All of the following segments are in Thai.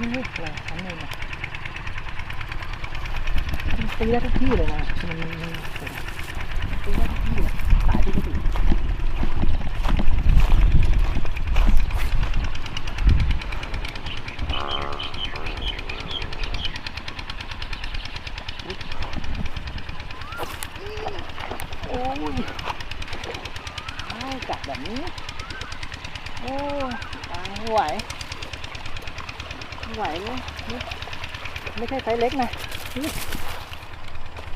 นี่อะไรอันนึงอะมันตีได้ทุกที่เลยนะมันมันมันตีได้ทุกที่เลยสายที่ก็ดีโอ้ยอ้าวจับแบบนี้ โอ้ยตายไม่ไหว ไม่ไหวเลยไม่ไม่ใช่ไซส์เล็กนะนี่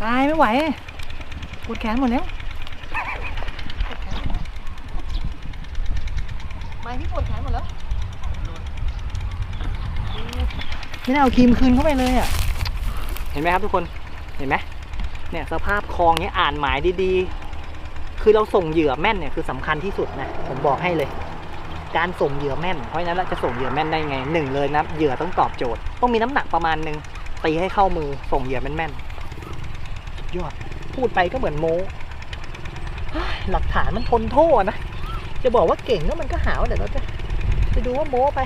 ตายไม่ไหวปวดแขนหมดแล้วไม่พี่ปวดแขนหมดแล้วไม่ได้เอาครีมคืนเข้าไปเลยอะ เห็นไหมครับทุกคน เห็นไหมเนี่ยสภาพคลองเนี้ยอ่านหมายดีๆ คือเราส่งเหยื่อแม่นเนี่ยคือสำคัญที่สุดนะ ผมบอกให้เลย การส่งเหยื่อแม่น เพราะฉะนั้นเราจะส่งเหยื่อแม่นได้ไงหนึ่งเลยนะเหยื่อต้องตอบโจทย์ ต้องมีน้ำหนักประมาณหนึ่งตีให้เข้ามือส่งเหยื่อแม่นๆสุดยอดพูดไปก็เหมือนโมหลักฐานมันทนโทษนะ จะบอกว่าเก่งก็มันก็หาว่าเดี๋ยวเราจะ จะดูว่าโม้ไป